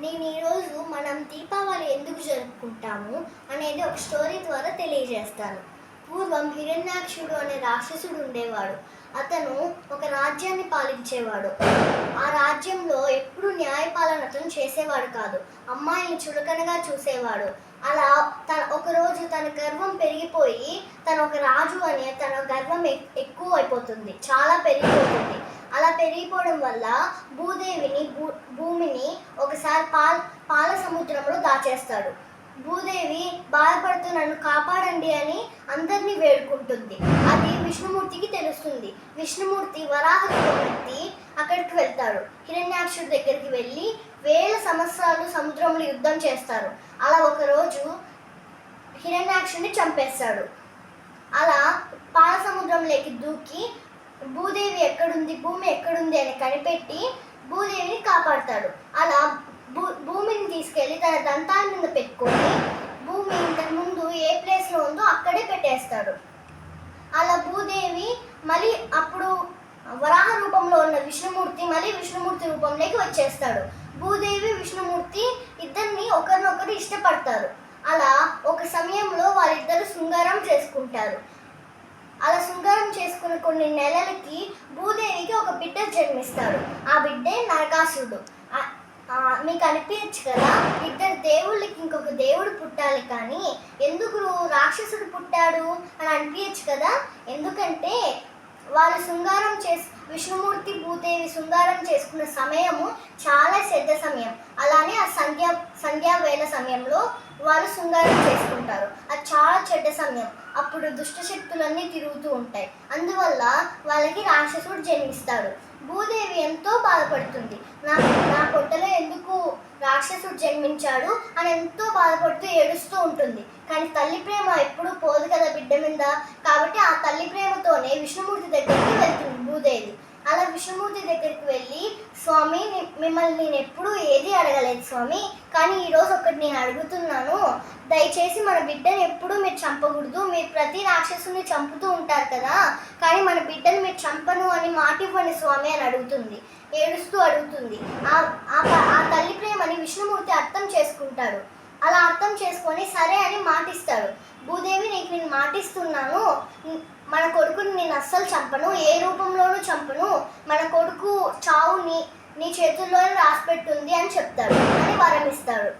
నేను ఈరోజు మనం దీపావళి ఎందుకు జరుపుకుంటాము అనేది ఒక స్టోరీ ద్వారా తెలియజేస్తాను. పూర్వం హిరణ్యాక్షుడు అనే రాక్షసుడు ఉండేవాడు. అతను ఒక రాజ్యాన్ని పాలించేవాడు. ఆ రాజ్యంలో ఎప్పుడు న్యాయపాలన అతను చేసేవాడు కాదు. అమ్మాయిని చులకనగా చూసేవాడు. అలా తన ఒకరోజు తన గర్వం పెరిగిపోయి తను ఒక రాజు అని తన గర్వం ఎక్- ఎక్కువ అయిపోతుంది చాలా పెరిగిపోతుంది. అలా పెరిగిపోవడం వల్ల భూదేవిని భూ భూమిని ఒకసారి పాల పాల సముద్రంలో దాచేస్తాడు. భూదేవి బాధపడుతూ నన్ను కాపాడండి అని అందరినీ వేడుకుంటుంది. అది విష్ణుమూర్తికి తెలుస్తుంది. విష్ణుమూర్తి వరాహ రూపం అక్కడికి వెళ్తాడు. హిరణ్యాక్షుడి దగ్గరికి వెళ్ళి వేల సంవత్సరాలు సముద్రంలో యుద్ధం చేస్తారు. అలా ఒకరోజు హిరణ్యాక్షుడిని చంపేస్తాడు. అలా పాల సముద్రంలోకి దూకి భూదేవి ఎక్కడుంది భూమి ఎక్కడుంది అని కనిపెట్టి భూదేవిని కాపాడతాడు. అలా భూ భూమిని తీసుకెళ్ళి తన దంతాల మీద పెట్టుకొని భూమి ఇంతకు ముందు ఏ ప్లేస్లో ఉందో అక్కడే పెట్టేస్తాడు. అలా భూదేవి మళ్ళీ అప్పుడు వరాహ రూపంలో ఉన్న విష్ణుమూర్తి మళ్ళీ విష్ణుమూర్తి రూపంలోకి వచ్చేస్తాడు. భూదేవి విష్ణుమూర్తి ఇద్దరిని ఒకరినొకరు ఇష్టపడతారు. అలా ఒక సమయంలో వాళ్ళిద్దరు శృంగారం చేసుకుంటారు. అలా శృంగారం చేసుకున్న కొన్ని నెలలకి భూదేవికి ఒక బిడ్డ జన్మిస్తాడు. ఆ బిడ్డే నరకాసురుడు. మీకు అనిపించచ్చు కదా ఇద్దరు దేవుళ్ళకి ఇంకొక దేవుడు పుట్టాలి కానీ ఎందుకు రాక్షసుడు పుట్టాడు అని అనిపించచ్చు కదా? ఎందుకంటే వాళ్ళు శృంగారం చేసి విష్ణుమూర్తి భూదేవి శృంగారం చేసుకున్న సమయము చాలా శ్రద్ధ సమయం. అలానే ఆ సంధ్యా వేళ సమయంలో వాళ్ళు శృంగారం చేసుకుంటారు. చెడ్డ సమయం. అప్పుడు దుష్ట శక్తులన్నీ తిరుగుతూ ఉంటాయి. అందువల్ల వాళ్ళకి రాక్షసుడు జన్మిస్తాడు. భూదేవి ఎంతో బాధపడుతుంది. నా నా పొట్టలో ఎందుకు రాక్షసుడు జన్మించాడు అని ఎంతో బాధపడుతూ ఏడుస్తూ ఉంటుంది. కానీ తల్లి ప్రేమ ఎప్పుడూ పోదు కదా బిడ్డ మీద. కాబట్టి ఆ తల్లి ప్రేమతోనే విష్ణుమూర్తి దగ్గరికి వెళ్తుంది భూదేవి. అలా విష్ణుమూర్తి దగ్గరికి వెళ్ళి స్వామి మిమ్మల్ని నేను ఎప్పుడూ ఏది అడగలేదు స్వామి కానీ ఈరోజు ఒకటి నేను అడుగుతున్నాను. దయచేసి మన బిడ్డను ఎప్పుడూ మీరు చంపకూడదు. మీరు ప్రతి రాక్షసుని చంపుతూ ఉంటారు కదా కానీ మన బిడ్డను మీరు చంపను అని మాట ఇవ్వండి స్వామి అని అడుగుతుంది. ఏడుస్తూ అడుగుతుంది. ఆ ఆ ఆ తల్లి ప్రేమని విష్ణుమూర్తి అర్థం చేసుకుంటాడు. అలా అర్థం చేసుకొని సరే అని మాటిస్తాడు. భూదేవి నీకు నేను మాటిస్తున్నాను. మన కొడుకుని నేను అస్సలు చంపను. ఏ రూపంలోనూ చంపను. మన కొడుకు చావు నీ నీ చేతుల్లోనే రాసిపెట్టుంది అని చెప్తాడు. అని వరమిస్తాడు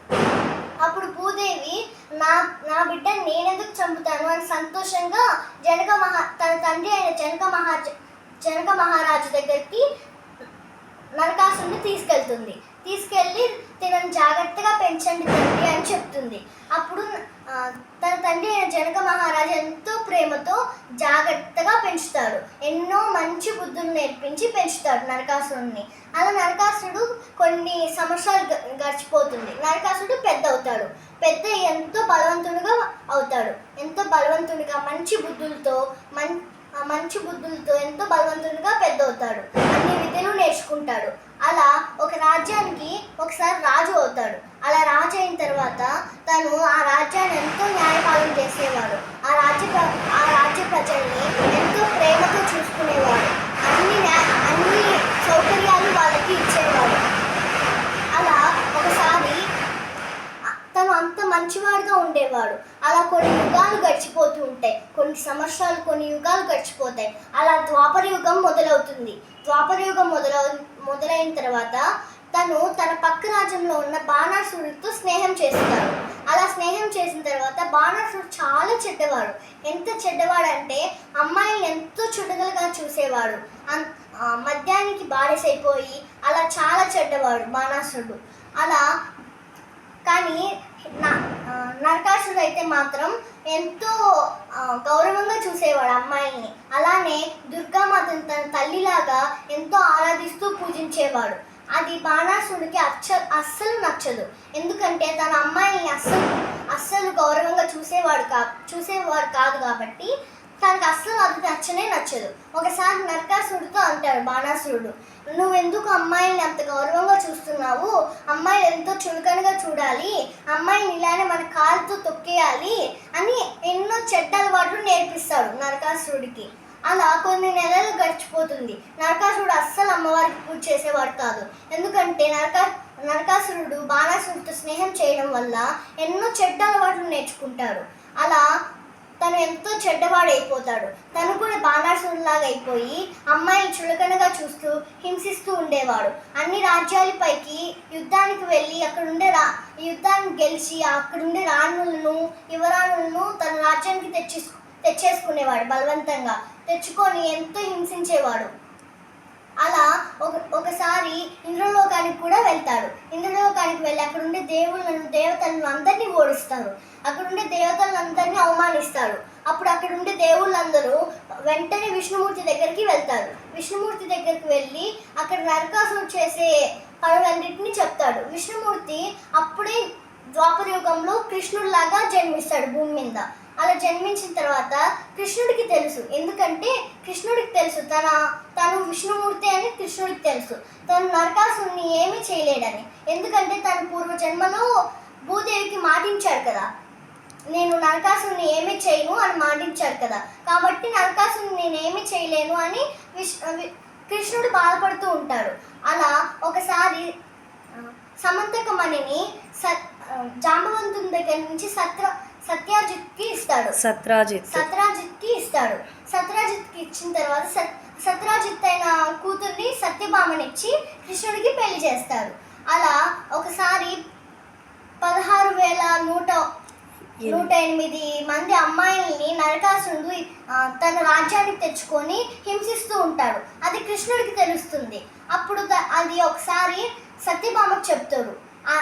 అప్పుడు భూదేవి నా నా బిడ్డ నేనెందుకు చంపుతాను? అని సంతోషంగా జనక మహా తన తండ్రి అయిన జనక మహారాజ జనక మహారాజు దగ్గరికి నరకాసుని తీసుకెళ్తుంది. తీసుకెళ్ళి తనని జాగ్రత్తగా పెంచండి తండ్రి అని చెప్తుంది. అప్పుడు తన తండ్రి అయిన జనక మహారాజు ఎంతో ప్రేమతో జాగ్రత్తగా పెంచుతాడు. ఎన్నో మంచి బుద్ధులు నేర్పించి పెంచుతాడు నరకాసురుడిని అలా నరకాసురుడు కొన్ని సంవత్సరాలు గడిచిపోతుంది. నరకాసురుడు పెద్ద అవుతాడు. పెద్ద ఎంతో బలవంతుడిగా అవుతాడు. ఎంతో బలవంతుడిగా మంచి బుద్ధులతో మం మంచి బుద్ధులతో ఎంతో బలవంతుడిగా పెద్ద అవుతాడు అన్ని విద్యలు నేర్చుకుంటాడు. అలా ఒక రాజ్యానికి ఒకసారి రాజు అవుతాడు. అలా రాజు అయిన తర్వాత తను ఆ రాజ్యాన్ని ఎంతో న్యాయపాలన చేసేవాడు. ఆ రాజ్య ఆ రాజ్య ప్రజల్ని ఎంతో ప్రేమతో చూసుకునేవాడు అన్ని న్యా- అన్ని సౌకర్యాలు వాళ్ళకి ఇచ్చేవాడు అలా ఒకసారి తను అంత మంచివాడుగా ఉండేవాడు అలా కొన్ని యుగాలు గడిచిపోతూ ఉంటాయి కొన్ని సంవత్సరాలు కొన్ని యుగాలు గడిచిపోతాయి. అలా ద్వాపర యుగం మొదలవుతుంది. ద్వాపర యుగం మొదల మొదలైన తర్వాత తను తన పక్క రాజ్యంలో ఉన్న బాణాసురుడితో స్నేహం చేస్తాడు. అలా స్నేహం చేసిన తర్వాత బాణాసురుడు చాలా చెడ్డవాడు. ఎంత చెడ్డవాడంటే అమ్మాయిని ఎంతో చుడగలుగా చూసేవాడు. అన్- మద్యానికి బానిసైపోయి అలా చాలా చెడ్డవాడు బాణాసురుడు. అలా కానీ నరకాసుడు నరకాసురుడు అయితే మాత్రం ఎంతో గౌరవంగా చూసేవాడు అమ్మాయిని అలానే దుర్గామాతను తన తల్లిలాగా ఎంతో ఆరాధిస్తూ పూజించేవాడు. అది బాణాసుడికి అచ్చ అస్సలు నచ్చదు. ఎందుకంటే తన అమ్మాయిని అస్సలు అస్సలు గౌరవంగా చూసేవాడు కా చూసేవాడు కాదు కాబట్టి తనకు అస్సలు అది నచ్చనే నచ్చదు. ఒకసారి నరకాసురుడితో అంటాడు బాణాసురుడు నువ్వు ఎందుకు అమ్మాయిని అంత గౌరవంగా చూస్తున్నావు? అమ్మాయిని ఎంతో చులకనగా చూడాలి. అమ్మాయిని ఇలానే మన కాలుతో తొక్కేయాలి అని ఎన్నో చెడ్డ అలవాట్లు నేర్పిస్తాడు నరకాసురుడికి. అలా కొన్ని నెలలు గడిచిపోతుంది. నరకాసురుడు అస్సలు అమ్మవారికి పూజ చేసేవాడు కాదు. ఎందుకంటే నరకా నరకాసురుడు బాణాసురుడితో స్నేహం చేయడం వల్ల ఎన్నో చెడ్డ అలవాట్లు నేర్చుకుంటాడు. అలా తను ఎంతో చెడ్డవాడైపోతాడు. తను కూడా బాణాసురులాగా అయిపోయి అమ్మాయిని చులకనగా చూస్తూ హింసిస్తూ ఉండేవాడు. అన్ని రాజ్యాలపైకి యుద్ధానికి వెళ్ళి అక్కడుండే రా యుద్ధాన్ని గెలిచి అక్కడుండే రాణులను యువరాణులను తన రాజ్యానికి తెచ్చి తెచ్చేసుకునేవాడు బలవంతంగా. తెచ్చుకొని ఎంతో హింసించేవాడు. అలా ఒక ఒకసారి ఇంద్రలోకానికి కూడా వెళ్తాడు. ఇంద్రలోకానికి వెళ్ళి అక్కడ ఉండే దేవుళ్ళను దేవతలను అందరినీ ఓడిస్తారు. అక్కడ ఉండే అందరినీ అవమానిస్తారు. అప్పుడు అక్కడ ఉండే దేవుళ్ళందరూ వెంటనే విష్ణుమూర్తి దగ్గరికి వెళ్తారు. విష్ణుమూర్తి దగ్గరికి వెళ్ళి అక్కడ నరకాసుడు చేసే పనులన్నింటినీ చెప్తాడు. విష్ణుమూర్తి అప్పుడే ద్వాపర యుగంలో కృష్ణుడిలాగా జన్మిస్తాడు భూమి మీద. అలా జన్మించిన తర్వాత కృష్ణుడికి తెలుసు. ఎందుకంటే కృష్ణుడికి తెలుసు తన తను విష్ణుమూర్తి అని కృష్ణుడికి తెలుసు. తను నరకాసుని ఏమీ చేయలేడని. ఎందుకంటే తన పూర్వ జన్మలో భూదేవికి మాటించాడు కదా. నేను నరకాసుని ఏమీ చేయను అని మాటించాడు కదా. కాబట్టి నరకాసుని నేను ఏమీ చేయలేను అని విష్ కృష్ణుడు బాధపడుతూ ఉంటాడు. అలా ఒకసారి సమంతకమణిని సత్ జాంబవంతుని దగ్గర నుంచి సత్ర సత్యాజిత్కి ఇస్తాడు. సత్రాజిత్. సత్రాజిత్కి ఇస్తాడు. సత్రాజిత్కి ఇచ్చిన తర్వాత సత్ సత్రాజిత్ అయిన కూతుర్ని సత్యభామనిచ్చి కృష్ణుడికి పెళ్ళి చేస్తారు అలా ఒకసారి పదహారు వేల నూట నూట ఎనిమిది మంది అమ్మాయిల్ని నరకాసురుడు ఆ, తన రాజ్యానికి తెచ్చుకొని హింసిస్తూ ఉంటాడు. అది కృష్ణుడికి తెలుస్తుంది. అప్పుడు అది ఒకసారి సత్యభామకు చెప్తాడు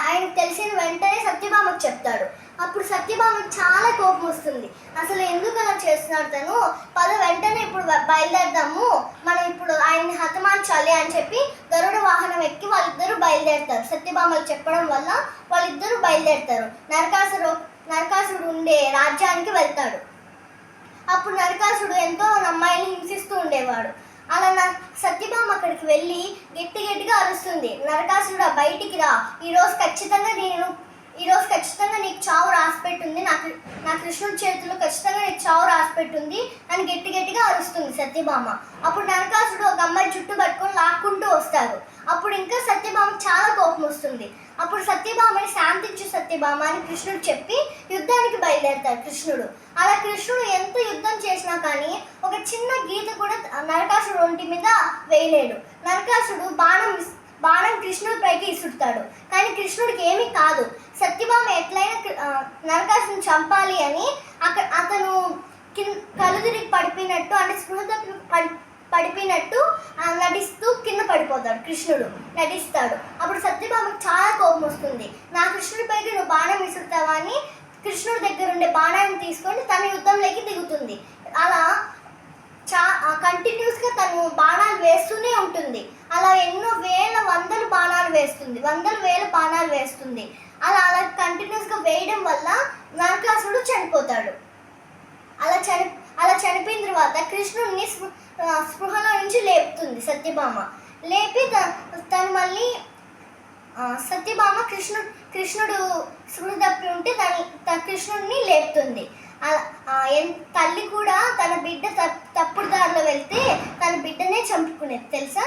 ఆయనకు తెలిసిన వెంటనే సత్యభామకు చెప్తాడు. అప్పుడు సత్యభామకు చాలా కోపం వస్తుంది. అసలు ఎందుకు అలా చేస్తున్నాడు తను? పద వెంటనే ఇప్పుడు బయలుదేరదాము. మనం ఇప్పుడు ఆయన్ని హతమార్చాలి అని చెప్పి గరుడ వాహనం ఎక్కి వాళ్ళిద్దరూ బయలుదేరుతారు. సత్యభామలు చెప్పడం వల్ల వాళ్ళిద్దరూ బయలుదేరుతారు. నరకాసురు నరకాసుడు ఉండే రాజ్యానికి వెళ్తాడు. అప్పుడు నరకాసుడు ఎంతో అమ్మాయిని హింసిస్తూ ఉండేవాడు. అలా నా సత్యభామ అక్కడికి వెళ్ళి గట్టి గట్టిగా అరుస్తుంది. నరకాసుడు బయటికి రా. ఈరోజు ఖచ్చితంగా నేను ఈరోజు ఖచ్చితంగా నీకు చావు రాసిపెట్టుంది. నాకు నా కృష్ణుడి చేతిలో ఖచ్చితంగా నీకు చావు రాసిపెట్టుంది. అని గట్టి గట్టిగా అరుస్తుంది సత్యభామ. అప్పుడు నరకాసుడు ఒక అమ్మాయి చుట్టూ పట్టుకొని లాక్కుంటూ వస్తాడు. అప్పుడు ఇంకా సత్యభామ చాలా కోపం వస్తుంది. అప్పుడు సత్యభామని శాంతించు సత్యభామ అని కృష్ణుడు చెప్పి యుద్ధానికి బయలుదేరుతాడు కృష్ణుడు. అలా కృష్ణుడు ఎంత యుద్ధం చేసినా కానీ ఒక చిన్న గీత కూడా నరకాసుడు ఒంటి మీద వేయలేడు. నరకాసుడు బాణం బాణం కృష్ణుడి పైకి కానీ కృష్ణుడికి ఏమీ కాదు. సత్యభామ ఎట్లయినా నరకాసుని చంపాలి అని అక్కడ అతను కింద కళ్ళు తిరిగి పడిపోయినట్టు అంటే స్పృహత పడి పడిపోయినట్టు నటిస్తూ కింద పడిపోతాడు కృష్ణుడు. నటిస్తాడు. అప్పుడు సత్యభామకు చాలా కోపం వస్తుంది. నా కృష్ణుడి పైకి నువ్వు బాణం విసురుతావా అని కృష్ణుడి దగ్గర ఉండే బాణాన్ని తీసుకొని తన యుద్ధంలోకి దిగుతుంది. అలా చా కంటిన్యూస్గా తను బాణాలు వేస్తూనే ఉంటుంది. అలా ఎన్నో వేల బాణాలు వేస్తుంది. వందల వేల బాణాలు వేస్తుంది. అలా అలా కంటిన్యూస్గా వేయడం వల్ల నరకాసుడు చనిపోతాడు. అలా చని అలా చనిపోయిన తర్వాత కృష్ణుడిని స్పృహలో నుంచి లేపుతుంది సత్యభామ. లేపి తను మళ్ళీ సత్యభామ కృష్ణుడు కృష్ణుడు స్పృహ తప్పి ఉంటే తన కృష్ణుడిని లేపుతుంది. తల్లి కూడా తన బిడ్డ తప్పుడు దారిలో వెళ్తే తన బిడ్డనే చంపుకునేది. తెలుసా?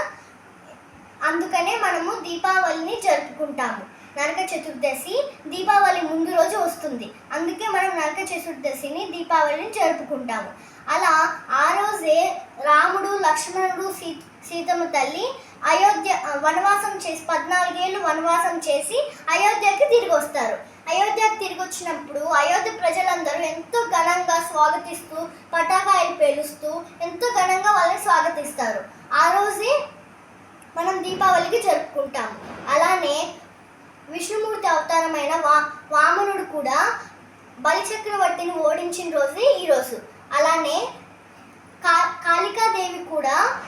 అందుకనే మనము దీపావళిని జరుపుకుంటాము. నరక చతుర్దశి దీపావళి ముందు రోజు వస్తుంది. అందుకే మనం నరక చతుర్దశిని దీపావళిని జరుపుకుంటాము. అలా ఆ రోజే రాముడు లక్ష్మణుడు సీ సీతమ్మ తల్లి అయోధ్య వనవాసం చేసి పద్నాలుగేళ్ళు వనవాసం చేసి అయోధ్యకి తిరిగి వస్తారు. అయోధ్యకి తిరిగి వచ్చినప్పుడు అయోధ్య ప్రజలందరూ ఎంతో ఘనంగా స్వాగతిస్తూ పటాకాయలు పేలుస్తూ ఎంతో ఘనంగా వాళ్ళని స్వాగతిస్తారు. ఆ రోజే మనం దీపావళికి జరుపుకుంటాం. అలానే విష్ణుమూర్తి అవతారమైన వా వామనుడు కూడా బలిచక్రవర్తిని ఓడించిన రోజే ఈరోజు అలానే కా కాళికాదేవి కూడా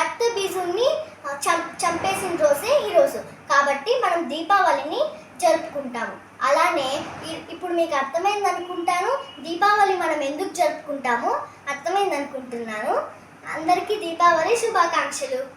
రక్త బీజుని చం చంపేసిన రోజే ఈరోజు కాబట్టి మనం దీపావళిని జరుపుకుంటాము అలానే ఇ- ఇప్పుడు మీకు అర్థమైంది అనుకుంటాను. దీపావళి మనం ఎందుకు జరుపుకుంటామో? అర్థమైంది అనుకుంటున్నాను. అందరికీ దీపావళి శుభాకాంక్షలు.